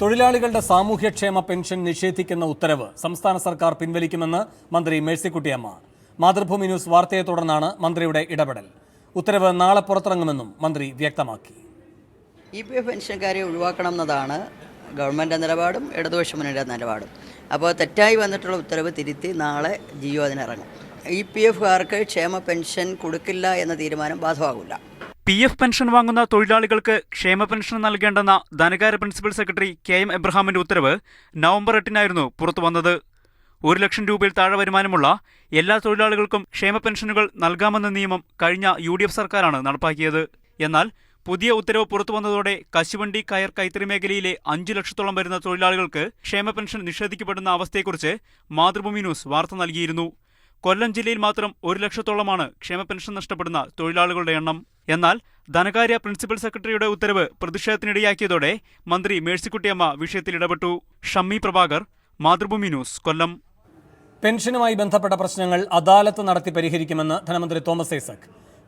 തൊഴിലാളികളുടെ സാമൂഹ്യക്ഷേമ പെൻഷൻ നിഷേധിക്കുന്ന ഉത്തരവ് സംസ്ഥാന സർക്കാർ പിൻവലിക്കുമെന്ന് മന്ത്രി മേഴ്സിക്കുട്ടിയമ്മ. മാതൃഭൂമി ന്യൂസ് വാർത്തയെ തുടർന്നാണ് മന്ത്രിയുടെ ഇടപെടൽ. ഉത്തരവ് നാളെ പുറത്തിറങ്ങുമെന്നും മന്ത്രി വ്യക്തമാക്കി. ഇ പി എഫ് പെൻഷൻകാരെ ഒഴിവാക്കണം എന്നതാണ് ഗവൺമെന്റ് നിലപാടും ഇടതുപക്ഷ മുന്നണിയുടെ നിലപാടും. അപ്പോൾ തെറ്റായി വന്നിട്ടുള്ള ഉത്തരവ് തിരുത്തി നാളെ ജിയോ അതിനിറങ്ങും. ഇ പി എഫുകാർക്ക് ക്ഷേമ പെൻഷൻ കൊടുക്കില്ല എന്ന തീരുമാനം ബാധകമാകില്ല പി എഫ് പെൻഷൻ വാങ്ങുന്ന തൊഴിലാളികൾക്ക് ക്ഷേമ പെൻഷൻ നൽകേണ്ടെന്ന ധനകാര്യ പ്രിൻസിപ്പൽ സെക്രട്ടറി കെ എം എബ്രഹാമിന്റെ ഉത്തരവ് നവംബർ എട്ടിനായിരുന്നു പുറത്തുവന്നത് ഒരു ലക്ഷം രൂപയിൽ താഴെ വരുമാനമുള്ള എല്ലാ തൊഴിലാളികൾക്കും ക്ഷേമ പെൻഷനുകൾ നൽകാമെന്ന നിയമം കഴിഞ്ഞ യു ഡി എഫ് സർക്കാരാണ് നടപ്പാക്കിയത്. എന്നാൽ പുതിയ ഉത്തരവ് പുറത്തുവന്നതോടെ കശുവണ്ടി കയർ കൈത്തറി മേഖലയിലെ അഞ്ചു ലക്ഷത്തോളം വരുന്ന തൊഴിലാളികൾക്ക് ക്ഷേമ പെൻഷൻ നിഷേധിക്കപ്പെടുന്ന അവസ്ഥയെക്കുറിച്ച് മാതൃഭൂമി ന്യൂസ് വാർത്ത നൽകിയിരുന്നു. കൊല്ലം ജില്ലയിൽ മാത്രം ഒരു ലക്ഷത്തോളമാണ് ക്ഷേമ പെൻഷൻ നഷ്ടപ്പെടുന്ന തൊഴിലാളികളുടെ എണ്ണം. എന്നാൽ ധനകാര്യ പ്രിൻസിപ്പൽ സെക്രട്ടറിയുടെ ഉത്തരവ് പ്രതിഷേധത്തിനിടയാക്കിയതോടെ മന്ത്രി മേഴ്സിക്കുട്ടിയമ്മ വിഷയത്തിൽ ഇടപെട്ടു. ഷമ്മി പ്രഭാകർ മാതൃഭൂമി ന്യൂസ് കൊല്ലം. പെൻഷനുമായി ബന്ധപ്പെട്ട പ്രശ്നങ്ങൾ അദാലത്ത് നടത്തി പരിഹരിക്കുമെന്ന് ധനമന്ത്രി Thomas Isaac.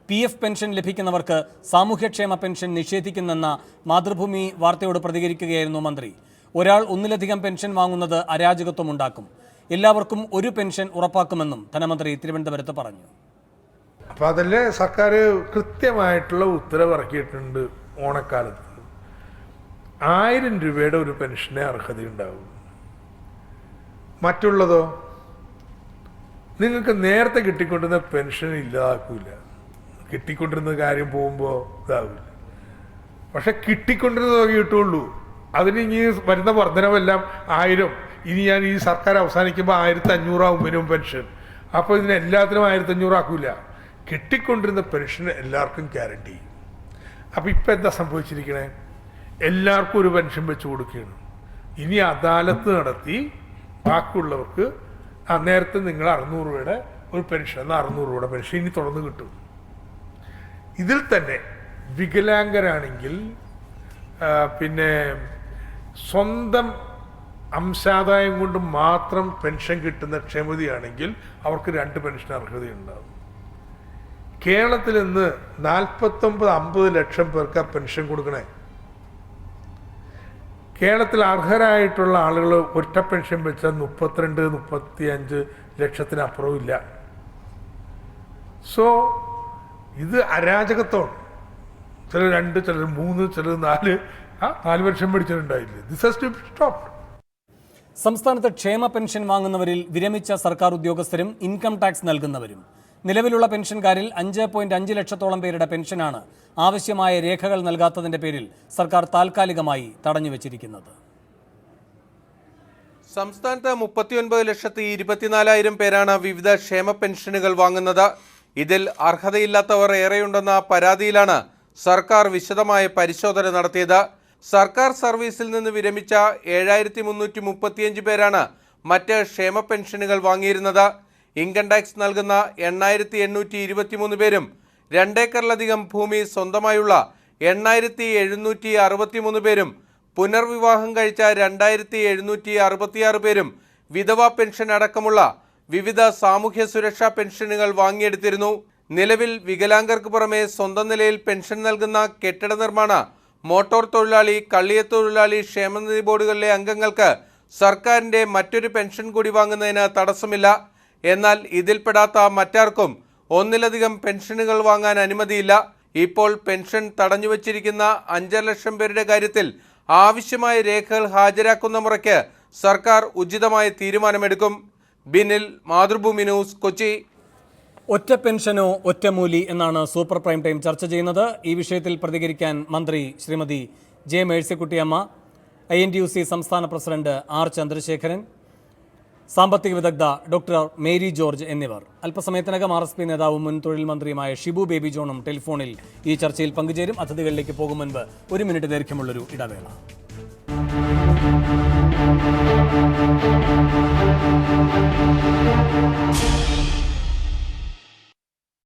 P F pension ലഭിക്കുന്നവർക്ക് സാമൂഹ്യക്ഷേമ പെൻഷൻ നിഷേധിക്കുന്നെന്ന മാതൃഭൂമി വാർത്തയോട് പ്രതികരിക്കുകയായിരുന്നു മന്ത്രി. ഒരാൾ ഒന്നിലധികം പെൻഷൻ വാങ്ങുന്നത് അരാജകത്വമുണ്ടാക്കും. എല്ലാവർക്കും ഒരു പെൻഷൻ ഉറപ്പാക്കുമെന്നും ധനമന്ത്രി തിരുവനന്തപുരത്ത് പറഞ്ഞു. അപ്പം അതിൽ സർക്കാർ കൃത്യമായിട്ടുള്ള ഉത്തരവിറക്കിയിട്ടുണ്ട് ഓണക്കാലത്ത്. ആയിരം രൂപയുടെ ഒരു പെൻഷന് അർഹതയുണ്ടാവും. മറ്റുള്ളതോ? നിങ്ങൾക്ക് നേരത്തെ കിട്ടിക്കൊണ്ടിരുന്ന പെൻഷൻ ഇല്ലാതാക്കൂല. കിട്ടിക്കൊണ്ടിരുന്ന കാര്യം പോകുമ്പോൾ ഇതാവില്ല. പക്ഷെ കിട്ടിക്കൊണ്ടിരുന്ന തുക കിട്ടുള്ളൂ. അതിന് ഇനി വരുന്ന വർധനവെല്ലാം ആയിരം. ഇനി ഞാൻ ഈ സർക്കാർ അവസാനിക്കുമ്പോൾ ആയിരത്തി അഞ്ഞൂറാവും വരും പെൻഷൻ. അപ്പോൾ ഇതിന് എല്ലാത്തിനും ആയിരത്തി അഞ്ഞൂറാക്കൂല കിട്ടിക്കൊണ്ടിരുന്ന പെൻഷൻ എല്ലാവർക്കും ഗ്യാരണ്ടി. അപ്പോൾ ഇപ്പം എന്താ സംഭവിച്ചിരിക്കണേ? എല്ലാവർക്കും ഒരു പെൻഷൻ വെച്ച് കൊടുക്കുകയാണ്. ഇനി അദാലത്ത് നടത്തി ബാക്കിയുള്ളവർക്ക് ആ നേരത്തെ നിങ്ങൾ അറുന്നൂറ് രൂപയുടെ ഒരു പെൻഷൻ എന്നാൽ അറുന്നൂറ് രൂപയുടെ പെൻഷൻ ഇനി തുടർന്ന് കിട്ടും. ഇതിൽ തന്നെ വികലാംഗരാണെങ്കിൽ പിന്നെ സ്വന്തം അംശാദായം കൊണ്ട് മാത്രം പെൻഷൻ കിട്ടുന്ന ക്ഷമതയാണെങ്കിൽ അവർക്ക് രണ്ട് പെൻഷൻ അർഹതയുണ്ടാകും കേരളത്തിൽ ഇന്ന് നാൽപ്പത്തൊമ്പത് അമ്പത് ലക്ഷം പേർക്ക് പെൻഷൻ കൊടുക്കണേ. കേരളത്തിൽ അർഹരായിട്ടുള്ള ആളുകൾ ഒറ്റ പെൻഷൻ വെച്ചാൽ മുപ്പത്തിരണ്ട് മുപ്പത്തി അഞ്ച് ലക്ഷത്തിനപ്പുറവും ഇല്ല. സോ ഇത് അരാജകത്വമാണ്. ചിലർ രണ്ട് ചിലർ മൂന്ന് ചിലർ നാല് ആ നാല് വർഷം മേടിച്ചിട്ടുണ്ടായില്ലേ? ദിസ് ടു സ്റ്റോപ്പ് സംസ്ഥാനത്ത് ക്ഷേമ പെൻഷൻ വാങ്ങുന്നവരിൽ വിരമിച്ച സർക്കാർ ഉദ്യോഗസ്ഥരും ഇൻകം ടാക്സ് നൽകുന്നവരും. നിലവിലുള്ള പെൻഷൻകാരിൽ അഞ്ച് പോയിന്റ് അഞ്ച് ലക്ഷത്തോളം പേരുടെ പെൻഷനാണ് ആവശ്യമായ രേഖകൾ നൽകാത്തതിന്റെ പേരിൽ സർക്കാർ താൽക്കാലികമായി തടഞ്ഞുവച്ചിരിക്കുന്നത് സംസ്ഥാനത്ത് മുപ്പത്തിയൊൻപത് ലക്ഷത്തി ഇരുപത്തിനാലായിരം പേരാണ് വിവിധ ക്ഷേമ പെൻഷനുകൾ വാങ്ങുന്നത്. ഇതിൽ അർഹതയില്ലാത്തവർ ഏറെയുണ്ടെന്ന പരാതിയിലാണ് സർക്കാർ വിശദമായ പരിശോധന നടത്തിയത്. സർക്കാർ സർവീസിൽ നിന്ന് വിരമിച്ച ഏഴായിരത്തി മുന്നൂറ്റി മുപ്പത്തിയഞ്ച് പേരാണ് മറ്റ് ക്ഷേമ പെൻഷനുകൾ വാങ്ങിയിരുന്നത്. ഇൻകം ടാക്സ് നൽകുന്ന എണ്ണായിരത്തി എണ്ണൂറ്റി ഇരുപത്തിമൂന്ന് പേരും രണ്ടേക്കറിലധികം ഭൂമി സ്വന്തമായുള്ള എണ്ണായിരത്തി എഴുന്നൂറ്റി അറുപത്തിമൂന്ന് പേരും പുനർവിവാഹം കഴിച്ച രണ്ടായിരത്തി എഴുന്നൂറ്റി അറുപത്തിയാറ് പേരും വിധവാ പെൻഷൻ അടക്കമുള്ള വിവിധ സാമൂഹ്യ സുരക്ഷാ പെൻഷനുകൾ വാങ്ങിയെടുത്തിരുന്നു. നിലവിൽ വികലാംഗർക്ക് പുറമെ സ്വന്തം നിലയിൽ പെൻഷൻ നൽകുന്ന കെട്ടിട നിർമ്മാണ മോട്ടോർ തൊഴിലാളി കള്ളിയത്തൊഴിലാളി ക്ഷേമനിധി ബോർഡുകളിലെ അംഗങ്ങൾക്ക് സർക്കാരിന്റെ മറ്റൊരു പെൻഷൻ കൂടി വാങ്ങുന്നതിന് തടസ്സമില്ല. എന്നാൽ ഇതിൽപ്പെടാത്ത മറ്റാർക്കും ഒന്നിലധികം പെൻഷനുകൾ വാങ്ങാൻ അനുമതിയില്ല. ഇപ്പോൾ പെൻഷൻ തടഞ്ഞുവച്ചിരിക്കുന്ന അഞ്ചര ലക്ഷം പേരുടെ കാര്യത്തിൽ ആവശ്യമായ രേഖകൾ ഹാജരാക്കുന്ന മുറയ്ക്ക് സർക്കാർ ഉചിതമായ തീരുമാനമെടുക്കും. ബിനിൽ മാതൃഭൂമി ന്യൂസ് കൊച്ചി. ഒറ്റ പെൻഷനോ ഒറ്റമൂലി എന്നാണ് സൂപ്പർ പ്രൈം ടൈം ചർച്ച ചെയ്യുന്നത്. ഈ വിഷയത്തിൽ പ്രതികരിക്കാൻ മന്ത്രി Shrimati J Mercykuttyamma I N T U C സംസ്ഥാന പ്രസിഡന്റ് ആർ ചന്ദ്രശേഖരൻ സാമ്പത്തിക വിദഗ്ധ ഡോക്ടർ മേരി ജോർജ് എന്നിവർ. അല്പസമയത്തിനകം ആർ എസ് പി നേതാവും മുൻ തൊഴിൽ മന്ത്രിയുമായ ഷിബു ബേബി ജോണും ടെലിഫോണിൽ ഈ ചർച്ചയിൽ പങ്കുചേരും. അതിഥികളിലേക്ക് പോകും മുൻപ് ഒരു മിനിറ്റ് ദൈർഘ്യമുള്ളൊരു ഇടവേള.